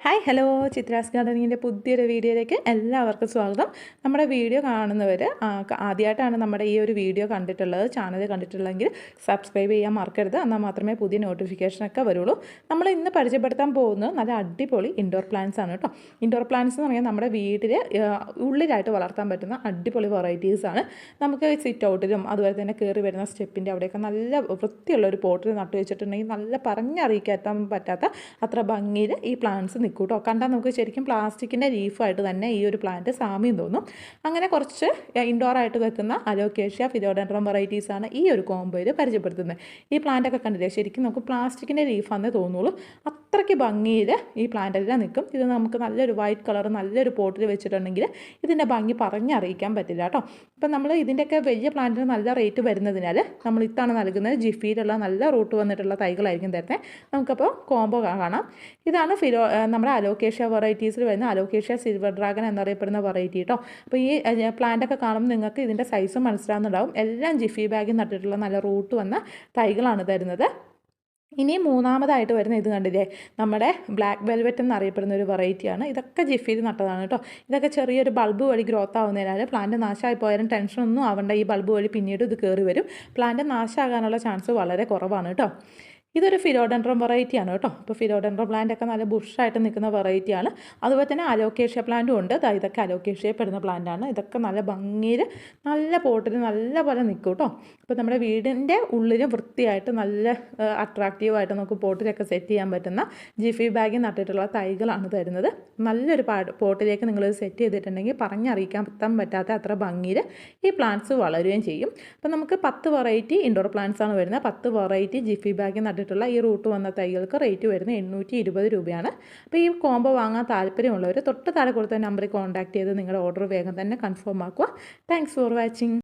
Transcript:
Hi hello. Chitra's ഗാർഡനിങ്ങിന്റെ പുതിയൊരു വീഡിയോയിലേക്ക് എല്ലാവർക്കും സ്വാഗതം. നമ്മുടെ വീഡിയോ കാണുന്നവർ ആദ്യമായിട്ടാണ് നമ്മുടെ ഈ ഒരു വീഡിയോ കണ്ടിട്ടുള്ളത്. ചാനൽ കണ്ടിട്ടുള്ളതെങ്കിൽ സബ്സ്ക്രൈബ് ചെയ്യാൻ മറക്കരുത്. എന്നാൽ മാത്രമേ പുതിയ നോട്ടിഫിക്കേഷനൊക്കെ വരുള്ളൂ. നമ്മൾ ഇന്ന് പരിചയപ്പെടുത്താൻ പോകുന്നത് നല്ല അടിപൊളി ഇൻഡോർ പ്ലാന്റ്സ് ആണ് കേട്ടോ. ഇൻഡോർ പ്ലാന്റ്സ് എന്ന് പറഞ്ഞാൽ നമ്മുടെ വീട്ടിൽ ഉള്ളിലായിട്ട് വളർത്താൻ പറ്റുന്ന അടിപൊളി വെറൈറ്റീസാണ് നമുക്ക് സിറ്റ് ഔട്ടിലും അതുപോലെ തന്നെ കയറി വരുന്ന സ്റ്റെപ്പിന്റെ അവിടെയൊക്കെ നല്ല വൃത്തിയുള്ള ഒരു പോട്ടിൽ നട്ടു വെച്ചിട്ടുണ്ടെങ്കിൽ നല്ല പറഞ്ഞറിയിക്കാൻ പറ്റാത്ത അത്ര ഭംഗിയിൽ ഈ പ്ലാന്റ്സ് നിൽക്കും കേട്ടോ കണ്ടാൽ നമുക്ക് ശരിക്കും പ്ലാസ്റ്റിക്കിന്റെ ലീഫായിട്ട് തന്നെ ഈ ഒരു പ്ലാന്റ് സാമ്യം തോന്നും. അങ്ങനെ കുറച്ച് ഇൻഡോറായിട്ട് വെക്കുന്ന അലോക്കേഷ്യ ഫിലോഡൻഡ്രം വെറൈറ്റീസാണ് ഈ ഒരു കോംബോയിൽ പരിചയപ്പെടുത്തുന്നത്. ഈ പ്ലാന്റൊക്കെ കണ്ടില്ലേ? ശരിക്കും നമുക്ക് പ്ലാസ്റ്റിക്കിന്റെ ലീഫാണെന്നേ തോന്നുള്ളൂ. അത്രയ്ക്ക് ഭംഗിയിൽ ഈ പ്ലാന്റ് എല്ലാം നിൽക്കും. ഇത് നമുക്ക് നല്ലൊരു വൈറ്റ് കളർ നല്ലൊരു പോട്ടിൽ വെച്ചിട്ടുണ്ടെങ്കിൽ ഇതിന്റെ ഭംഗി പറഞ്ഞറിയിക്കാൻ പറ്റില്ല കേട്ടോ. ഇപ്പം നമ്മൾ ഇതിന്റെയൊക്കെ വലിയ പ്ലാന്റിന് നല്ല റേറ്റ് വരുന്നതിനാൽ നമ്മൾ ഇത്താണ് നൽകുന്നത് ജിഫിയിലുള്ള നല്ല റൂട്ട് വന്നിട്ടുള്ള തൈകളായിരിക്കും തരുന്നത് നമുക്കപ്പോൾ കോംബോ കാണാം. ഇതാണ് ഫിലോ നമ്മുടെ അലോക്കേഷ്യ വെറൈറ്റീസിൽ വരുന്ന അലോക്കേഷ്യ സിൽവർ ഡ്രാഗൺ എന്നറിയപ്പെടുന്ന വെറൈറ്റി കേട്ടോ അപ്പോൾ ഈ പ്ലാന്റൊക്കെ കാണുമ്പോൾ നിങ്ങൾക്ക് ഇതിന്റെ സൈസ് മനസ്സിലാവുന്നുണ്ടാവും. എല്ലാം ജിഫി ബാഗിൽ നട്ടിട്ടുള്ള നല്ല റൂട്ട് വന്ന തൈകളാണ് തരുന്നത്. ഇനി മൂന്നാമതായിട്ട് വരുന്ന ഇത് കണ്ടില്ലേ? നമ്മുടെ ബ്ലാക്ക് വെൽവെറ്റ് എന്നറിയപ്പെടുന്ന ഒരു വെറൈറ്റിയാണ് ഇതൊക്കെ ജിഫിയിൽ നട്ടതാണ് കേട്ടോ. ഇതൊക്കെ ചെറിയൊരു ബൾബ് വഴി ഗ്രോത്ത് ആവുന്നതിനാൽ പ്ലാന്റ് നാശമായി പോയാലും ടെൻഷനൊന്നും ആവണ്ട ഈ ബൾബ് വഴി പിന്നീട് ഇത് കയറി വരും. പ്ലാന്റ് നാശമാകാനുള്ള ചാൻസ് വളരെ കുറവാണ് കേട്ടോ. ഇതൊരു ഫിലോഡൻഡ്രം വെറൈറ്റിയാണ് കേട്ടോ. ഇപ്പോൾ ഫിലോഡൻഡ്രം പ്ലാന്റ് ഒക്കെ നല്ല ബുഷായിട്ട് നിൽക്കുന്ന വെറൈറ്റിയാണ് അതുപോലെ തന്നെ അലോക്കേഷ്യ പ്ലാന്റും ഉണ്ട്. ഇതൊക്കെ അലോക്കേഷ്യ പെടുന്ന പ്ലാന്റാണ് ഇതൊക്കെ നല്ല ഭംഗിയിൽ നല്ല പോട്ടിൽ നല്ല പോലെ നിൽക്കും കേട്ടോ. ഇപ്പോൾ നമ്മുടെ വീടിന്റെ ഉള്ളിൽ വൃത്തിയായിട്ട് നല്ല അട്രാക്റ്റീവായിട്ട് നമുക്ക് പോട്ടിലൊക്കെ സെറ്റ് ചെയ്യാൻ പറ്റുന്ന ജിഫി ബാഗിൽ നട്ടിട്ടുള്ള തൈകളാണ് തരുന്നത്. നല്ലൊരു പോട്ടിലേക്ക് നിങ്ങൾ സെറ്റ് ചെയ്തിട്ടുണ്ടെങ്കിൽ പറഞ്ഞറിയിക്കാൻ പറ്റാത്ത അത്ര ഭംഗിയിൽ ഈ പ്ലാന്റ്സ് വളരുകയും ചെയ്യും. അപ്പോൾ നമുക്ക് പത്ത് വെറൈറ്റി ഇൻഡോർ പ്ലാന്റ്സ് ആണ് വരുന്നത്. പത്ത് വെറൈറ്റി ജിഫി ബാഗിൽ നട്ടിട്ടുള്ള ഈ റൂട്ട് വന്ന തൈകൾക്ക് റേറ്റ് വരുന്നത് എണ്ണൂറ്റി ഇരുപത് രൂപയാണ്. അപ്പോൾ ഈ കോംബോ വാങ്ങാൻ താല്പര്യമുള്ളവർ തൊട്ട് താഴെ കൊടുത്ത നമ്പറിൽ കോൺടാക്ട് ചെയ്ത് നിങ്ങളുടെ ഓർഡർ വേഗം തന്നെ കൺഫേം ആക്കുക. Thanks for watching